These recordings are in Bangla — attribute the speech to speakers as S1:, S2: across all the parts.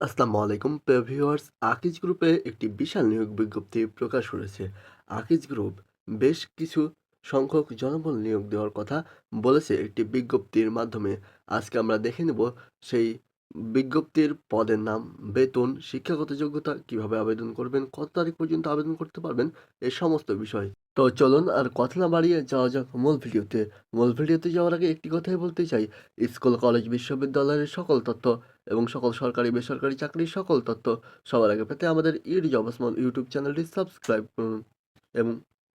S1: আসসালামু আলাইকুম। প্রিয় ভিউয়ার্স, আকিজ গ্রুপে একটি বিশাল নিয়োগ বিজ্ঞপ্তি প্রকাশ করেছে। আকিজ গ্রুপ বেশ কিছু সংখ্যক জনবল নিয়োগ দেওয়ার কথা বলেছে একটি বিজ্ঞপ্তির মাধ্যমে। আজকে আমরা দেখে নেব সেই বিজ্ঞপ্তির পদের নাম, বেতন, শিক্ষাগত যোগ্যতা কীভাবে আবেদন করবেন, কত তারিখ পর্যন্ত আবেদন করতে পারবেন, এই সমস্ত বিষয়। তো চলুন আর কথা না বাড়িয়ে যাওয়া যাক মূল ভিডিওতে। মূল ভিডিওতে যাওয়ার আগে একটি কথাই বলতে চাই। স্কুল, কলেজ, বিশ্ববিদ্যালয়ের সকল তথ্য এবং সকল সরকারি, বেসরকারি চাকরির সকল তথ্য সবার আগে পেতে আমাদের ইডি জব স্মল ইউটিউব চ্যানেলটি সাবস্ক্রাইব করুন এবং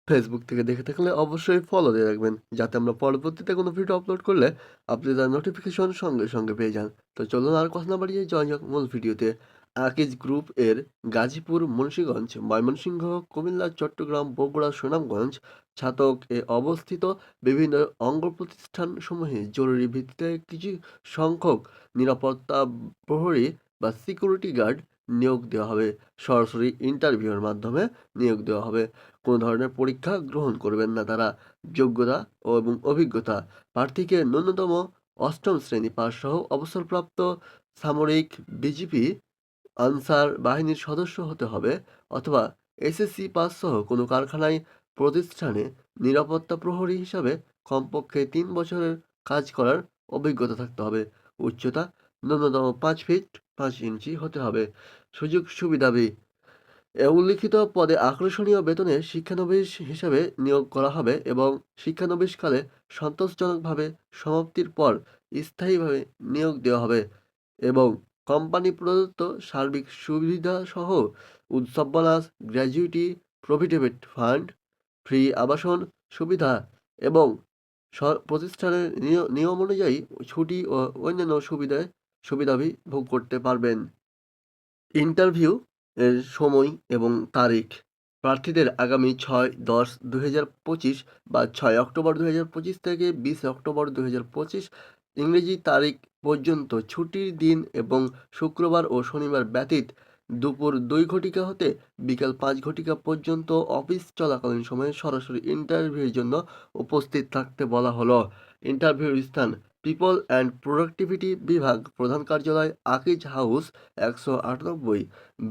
S1: ফেসবুক থেকে দেখে থাকলে অবশ্যই ফলো দিয়ে রাখবেন যাতে আমরা পরবর্তীতে কোনো ভিডিও আপলোড করলে আপনি তার নোটিফিকেশন সঙ্গে সঙ্গে পেয়ে যান। তো চলুন আর কথা না বাড়িয়ে জয় মূল ভিডিওতে আকিজ গ্রুপ এর গাজীপুর, মুন্সীগঞ্জ, ময়মনসিংহ, কুমিল্লা, চট্টগ্রাম, বগুড়া, সুনামগঞ্জ ছাতক এ অবস্থিত বিভিন্ন অঙ্গ প্রতিষ্ঠান সমূহে জরুরি ভিত্তিতে কিছু সংখ্যক নিরাপত্তা প্রহরী বা সিকিউরিটি গার্ড নিয়োগ দেওয়া হবে। সরাসরি ইন্টারভিউয়ের মাধ্যমে নিয়োগ দেওয়া হবে। কোনো ধরনের পরীক্ষা গ্রহণ করবেন না তারা। যোগ্যতা এবং অভিজ্ঞতা। প্রার্থীকে ন্যূনতম অষ্টম শ্রেণি পাস সহ অবসরপ্রাপ্ত সামরিক বিজিপি আনসার বাহিনীর সদস্য হতে হবে অথবা এসএসসি পাস সহ কোনো কারখানায় প্রতিষ্ঠানে নিরাপত্তা প্রহরী হিসাবে কমপক্ষে তিন বছরের কাজ করার অভিজ্ঞতা থাকতে হবে। উচ্চতা ন্যূনতম পাঁচ ফিট পাঁচ ইঞ্চি হতে হবে। সুযোগ সুবিধাবি উল্লিখিত পদে আকর্ষণীয় বেতনে শিক্ষানবিশ হিসাবে নিয়োগ করা হবে এবং শিক্ষানবিশকালে সন্তোষজনকভাবে সমাপ্তির পর স্থায়ীভাবে নিয়োগ দেওয়া হবে এবং কোম্পানি প্রদত্ত সার্বিক সুবিধাসহ উৎসব bonus gratuity provident fund, free আবাসন সুবিধা এবং প্রতিষ্ঠানের নিয়- নিয়ম অনুযায়ী ছুটি ও অন্যান্য সুবিধায় সুবিধাভি ভোগ করতে পারবেন। ইন্টারভিউ এর সময় এবং তারিখ। প্রার্থীদের আগামী ছয় দশ দু পঁচিশ বা ছয় অক্টোবর দু পঁচিশ থেকে বিশ অক্টোবর দু পঁচিশ ইংরেজি তারিখ পর্যন্ত ছুটির দিন এবং শুক্রবার ও শনিবার ব্যতীত দুপুর দুই ঘটিকা হতে বিকাল পাঁচ ঘটিকা পর্যন্ত অফিস চলাকালীন সময়ে সরাসরি ইন্টারভিউর জন্য উপস্থিত থাকতে বলা হলো। ইন্টারভিউর স্থান পিপল অ্যান্ড প্রোডাক্টিভিটি বিভাগ, প্রধান কার্যালয়, আকিজ হাউস, একশো আটানব্বই।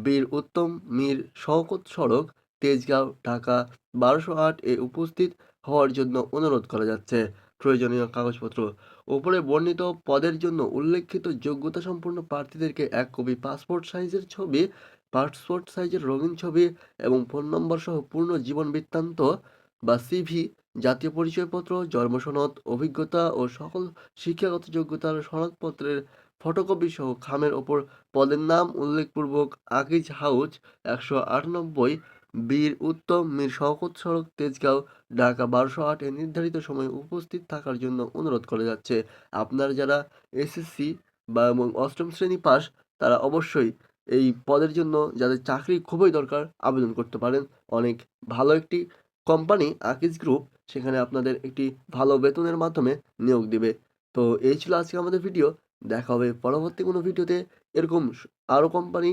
S1: বীর উত্তম মীর শওকত সড়ক, তেজগাঁও, ঢাকা, বারোশো আট এ উপস্থিত হওয়ার জন্য অনুরোধ করা যাচ্ছে। প্রয়োজনীয় কাগজপত্র উপরে বর্ণিত পদের জন্য উল্লেখিত যোগ্যতা সম্পন্ন প্রার্থীদেরকে এক কপি পাসপোর্ট সাইজের ছবি, পাসপোর্ট সাইজের রঙিন ছবি এবং ফোন নম্বর সহ পূর্ণ জীবন বৃত্তান্ত বা সিভি জাতীয় পরিচয়পত্র জন্মসনদ অভিজ্ঞতা ও সকল শিক্ষাগত যোগ্যতার সনদপত্রের ফটোকপি সহ খামের ওপর পদের নাম উল্লেখপূর্বক আকিজ হাউস একশো আটানব্বই বীর উত্তম মীর শওকত সড়ক, তেজগাঁও, ঢাকা বারোশো আট নির্ধারিত সময়ে উপস্থিত থাকার জন্য অনুরোধ করা যাচ্ছে। আপনার যারা এসএসসি বা এবং অষ্টম শ্রেণি পাস, তারা অবশ্যই এই পদের জন্য যাদের চাকরি খুবই দরকার আবেদন করতে পারেন। অনেক ভালো একটি কোম্পানি, আকিজ গ্রুপ, সেখানে আপনাদের একটি ভালো বেতনের মাধ্যমে নিয়োগ দিবে। তো এই ছিল আজকে আমাদের ভিডিও। দেখা হবে পরবর্তী কোনো ভিডিওতে। এরকম আরও কোম্পানি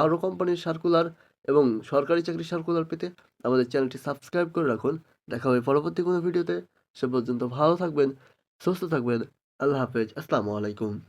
S1: আরও কোম্পানির সার্কুলার এবং সরকারি চাকরির সার্কুলার পেতে আমাদের চ্যানেলটি সাবস্ক্রাইব করে রাখুন। দেখা হবে পরবর্তী কোনো ভিডিওতে। সে পর্যন্ত ভালো থাকবেন, সুস্থ থাকবেন। আল্লাহ হাফেজ। আসসালামু আলাইকুম।